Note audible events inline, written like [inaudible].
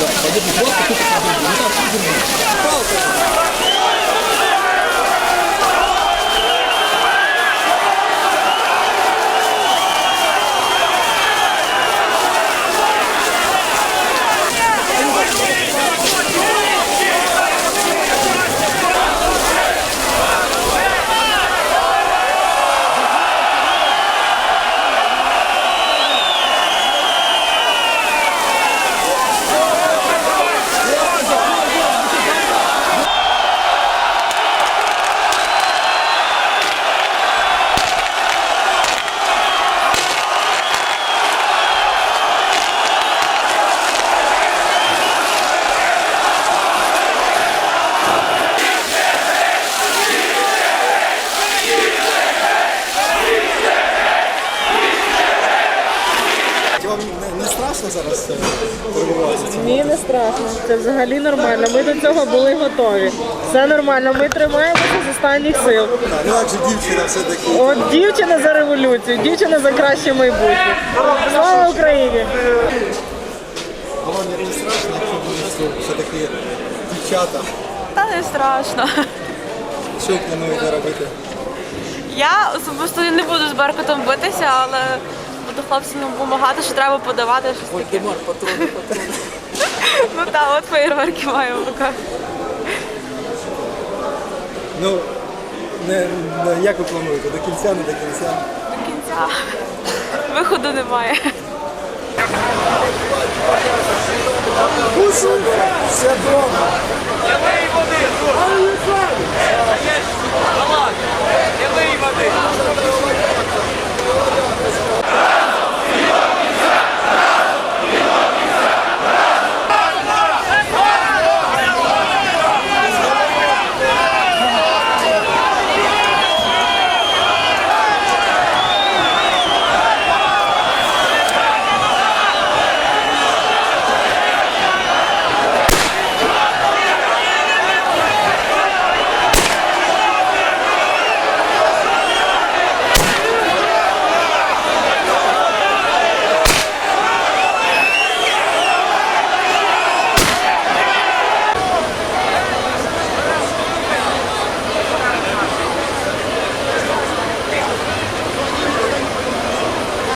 我就不知道，不知道是不是你告诉我。Не, не страшно зараз е, перебувати? Ні, не страшно. Це взагалі нормально. Ми до цього були готові. Все нормально. Ми тримаємося з останніх сил. Так, ну же дівчина все-таки. От дівчина за революцію, дівчина за краще майбутнє. Слава Україні! А вам не страшно, якщо будуть все-таки дівчата? Та не страшно. Що ви плануєте робити? Я особисто не буду з Беркутом битися, але буду хлопцям допомагати, що треба подавати щось таке. патрони, патрони. [laughs] ну так, от фейерверки маємо поки. Ну, не, не, як ви плануєте? До кінця, не до кінця? До кінця виходу немає. Все добре.